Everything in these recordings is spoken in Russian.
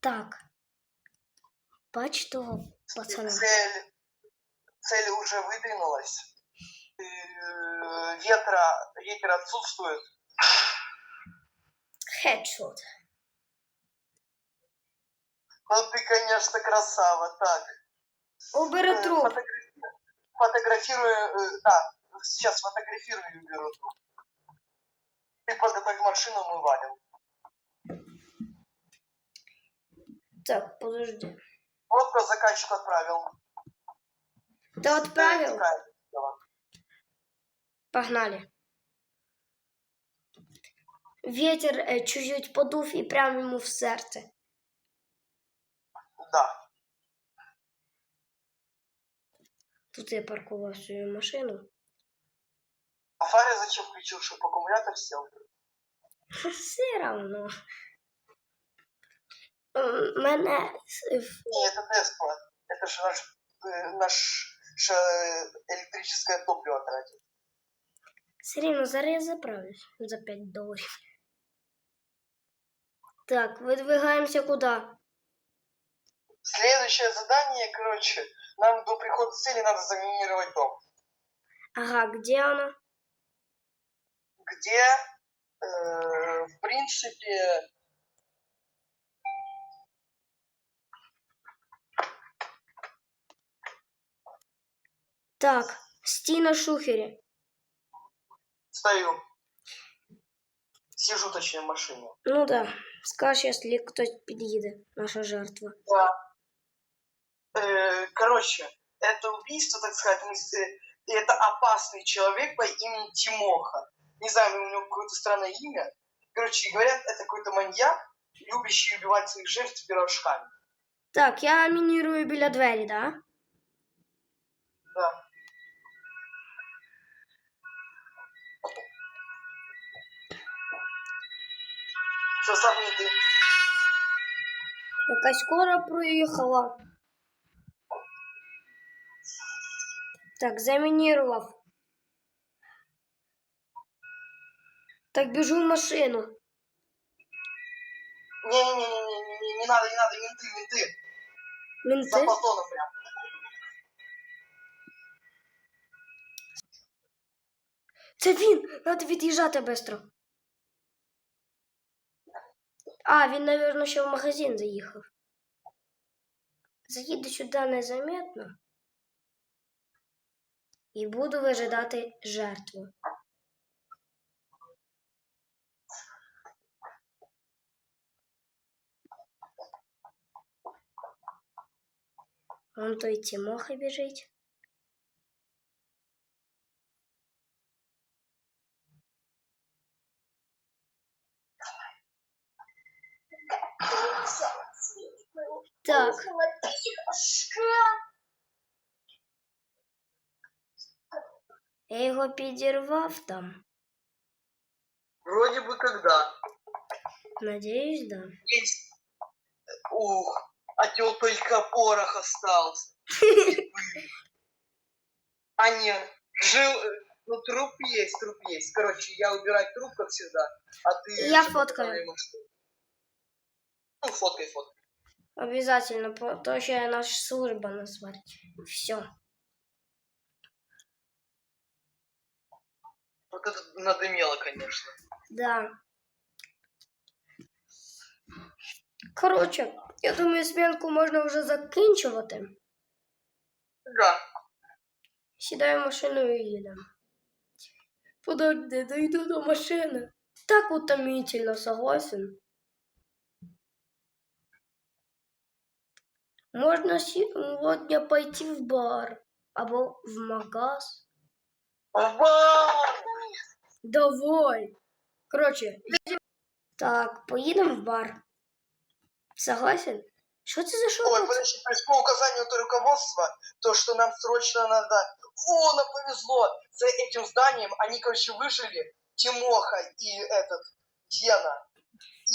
Так. Бач того пацана. Цель, цель уже выдвинулась. Э, Ветра, ветер отсутствует. Хедшот. Ну ты, конечно, красава. Так. Убери э, труп. фотографи- Фотографирую, э, да, сейчас фотографирую и уберу труп. Ты подготовь машину, мы валим. Так, подожди. Вот кто заказчик отправил. Ты отправил? Погнали. Ветер е, чуть-чуть подув і прямо йому в серце. Да. Тут я паркував свою машину. А фари зачем включил, чтобы аккумулятор сел? Все равно М, Мене с- в- Не, это Тесла. Это же наш, э, наше электрическое топливо тратит. все рівно зараз я заправлюсь за 5 доларів. Так, видвигаємося куди? Следующее задание, короче, нам до прихода цели надо заминировать дом. Ага, где вона? Где, э, в принципе, Так, стій на шухері. стою. Сижу, точнее, в машине. Ну да, скажеш, якщо хтось під'їде, наша жертва. Да. Э, короче, это убийство, так сказать, мы с- э, и это опасный человек по имени Тимоха. Не знаю, у него какое-то странное имя. Короче, говорят, это какой-то маньяк, любящий убивать своих жертв пирожками. Так, я мінірую біля двері, да? Да. Что сравни ты? Якась скоро проїхала. Так, замінірував. Так, біжу в машину. Не-не-не-не-не, не надо, не надо, менты, менты. За Мінти. Платоном прям. Це він! Треба від'їжджати швидко. А, він, мабуть, ще в магазин заїхав. Заїду сюди незаметно. І буду вижидати жертву. Вон той Тимоха біжить. Так. Я його підірвав там. Вроде бы когда. Надіюсь, да. Есть. Ух, от него только порох остался. А нет, жил... э, Ну, труп есть, труп есть. Короче, я убирать труп, как всегда. А ты... Я что, фоткаю. давай машину. Ну, фоткай, фоткай. Обязательно, по- то що наша служба назвать. Все. Вот это надымело, конечно. Да. Коротше, я думаю, змінку можна вже закінчувати. Да. Сідаю в машину і їдемо. Подожди, дойду до машини. Так утомительно, согласен. Можна сегодня пойти в бар або в магаз. Вау! Давай. Коротше, так, поїдемо в бар. Согласен? Що це за Ой, подожди, то есть по указанию то руководства, то, что нам срочно надо... О, нам повезло! За этим зданием они, короче, выжили. Тимоха и этот, Гена.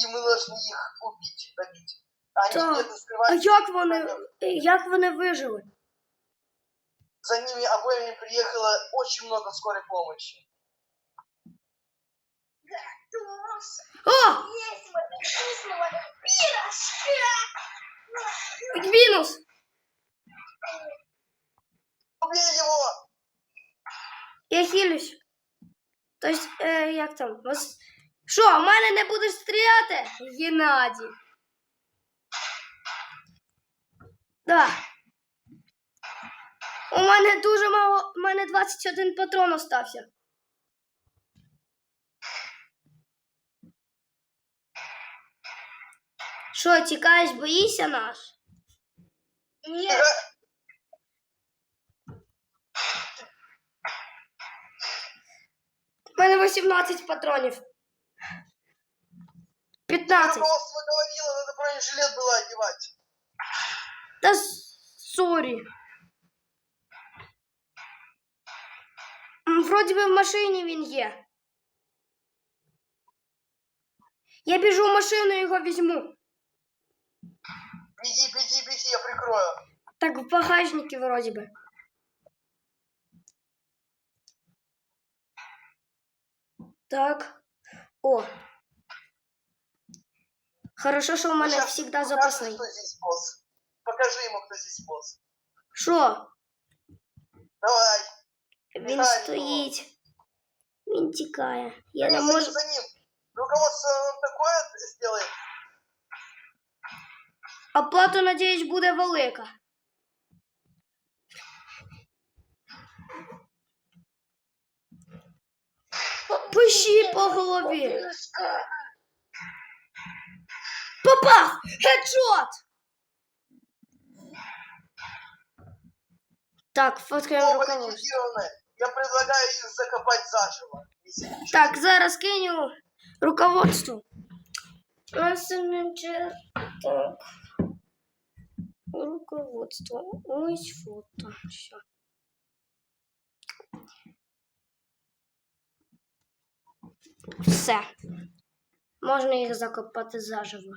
И мы должны их убить, добить. Аня, Так. не А як вони, як вони вижили? За ними обоими приехало очень много скорой помощи. О! Есть вот. Мінус! Убей его! Я хилюсь. Тобто, е, як там? Вас... Що, в мене не будеш стріляти? Геннадій. Да. У мене дуже мало, у мене 21 патрон остався. Що, тікаєш, боїшся нас? Ні, У мене 18 патронів. 15. Руководство говорило, надо бронежилет было одевать. Та с- сорі. М, Вроді би в машині він є. Я біжу в машину і його візьму. Беги, беги, беги, я прикрою. Так, в багажнику вроді би. Так. О. Хорошо, що у мене Сейчас завжди покажешь, запасний. кто здесь босс. Покажи ему, кто здесь босс. Що? Давай. Він Михайло. стоїть. Він тікає. Я не за, ним, можу. за ним. Руководство он такое сделает. Оплата, надіюсь, буде велика. Пиши по голові. Попав! Хедшот! Так, фоткаємо ликвидирована. Я предлагаю их закопать заживо. Так, зараз киню руководство. Месенджер. Так. Руководство. Ось фото. Все. Все. Можна їх закопати заживо.